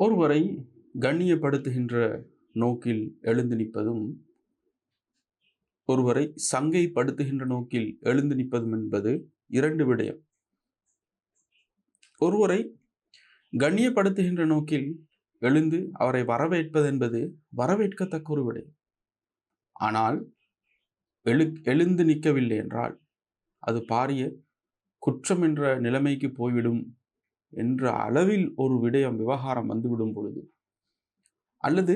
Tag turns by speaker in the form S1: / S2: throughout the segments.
S1: ஒருவரை கண்ணியப்படுத்துகின்ற நோக்கில் எழுந்து நிற்பதும் ஒருவரை சங்கைப்படுத்துகின்ற நோக்கில் எழுந்து நிற்பதும் என்பது இரண்டு விடயம். ஒருவரை கண்ணியப்படுத்துகின்ற நோக்கில் எழுந்து அவரை வரவேற்பது என்பது வரவேற்கத்தக்க ஒரு விடயம். ஆனால் எழு எழுந்து நிற்கவில்லை என்றால் அது பாரிய குற்றம் என்ற நிலைமைக்கு போய்விடும் என்ற அளவில் ஒரு விடயம் விவகாரம் வந்துவிடும் பொழுது. அல்லது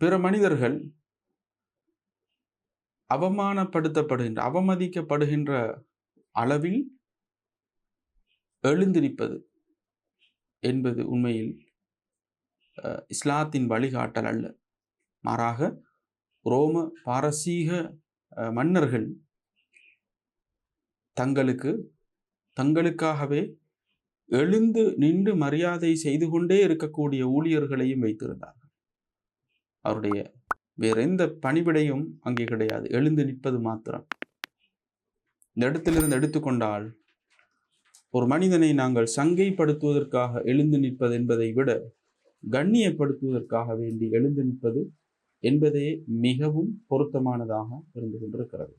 S1: பிற மனிதர்கள் அவமானப்படுத்தப்படுகின்ற அவமதிக்கப்படுகின்ற அளவில் எழுந்திருப்பது என்பது உண்மையில் அஹ், இஸ்லாத்தின் வழிகாட்டல் அல்ல. மாறாக ரோம பாரசீக அஹ், மன்னர்கள் தங்களுக்கு தங்களுக்காகவே எழுந்து நின்று மரியாதை செய்து கொண்டே இருக்கக்கூடிய ஊழியர்களையும் வைத்திருந்தார்கள். அவருடைய வேற எந்த பணிவிடையும் அங்கே கிடையாது. எழுந்து நிற்பது மாத்திரம். இந்த இடத்திலிருந்து எடுத்துக்கொண்டால் ஒரு மனிதனை நாங்கள் சங்கைப்படுத்துவதற்காக எழுந்து நிற்பது என்பதை விட கண்ணியப்படுத்துவதற்காக வேண்டி எழுந்து நிற்பது என்பதே மிகவும் பொருத்தமானதாக இருந்து கொண்டிருக்கிறது.